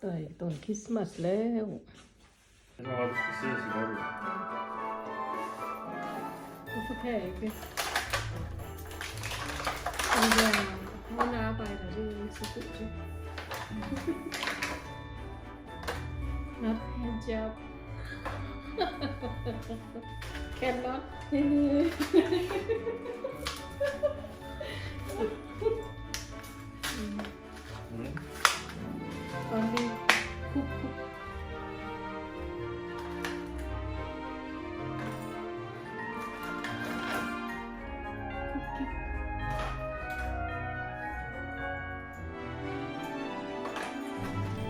ใต้ต้นคริสต์มาสแล้วมันคือแพร่อีกเลยนแดงมัน้าไปแต่ที่สุดๆใช่นัดแฮนจับ cannot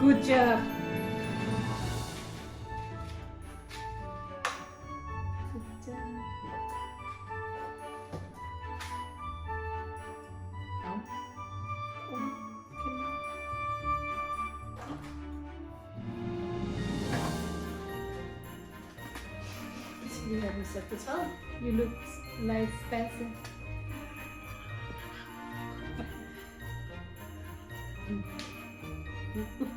Good job. You have. You look like Spencer. Mm.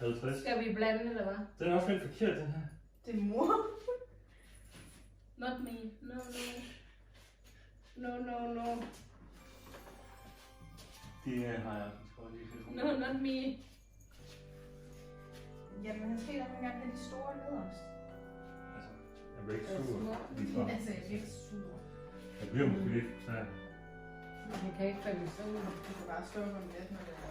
50. Skal vi blande, eller hvad? Den er også helt forkert, den her. Det er mor. Not me. No, no. No, no, no. De øh, har jeg. No, not me. Jamen, han skal da gerne have de store nederst. Altså, jeg bliver ikke sur. små. ligefrem. Altså, jeg bliver ikke sur. Jeg bliver måske lidt snart. Han kan ikke falde i søvn. Du kan bare stå om lidt, når det er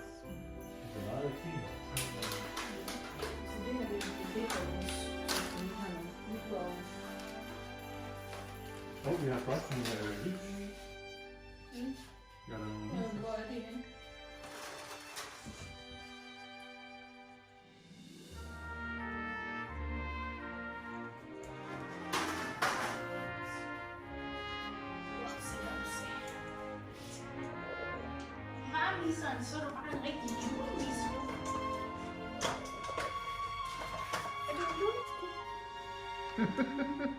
vi har godt nogle øh, lys. Mm. Jeg har nogle lys. Hvor er det henne? Marmiseren, så er du bare en rigtig julemis. Er du jule?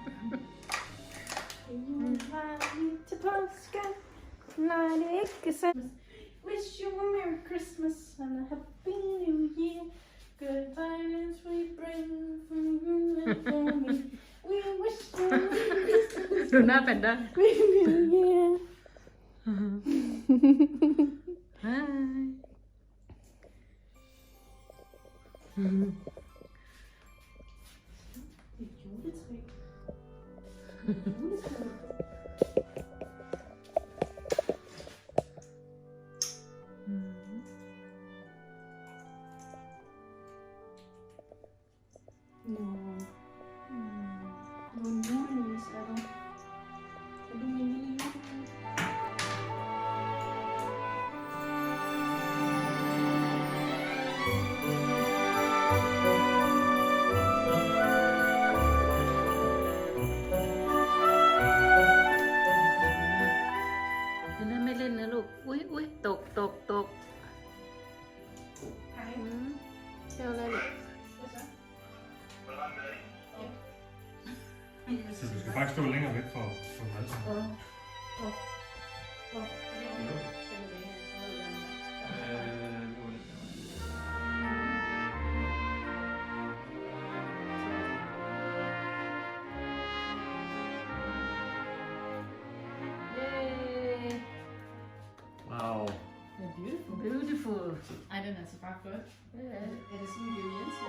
nej det er ikke sandt. Wish you a Merry Christmas and a Happy New Year. Good tidings we bring from you and from me. We wish you a Merry Christmas er Panda. Happy New Year. skal stå længere væk fra, fra nu er det Yay. Wow. Beautiful. Beautiful. Ej, den er altså bare flot. Ja. Er det sådan en Jensen?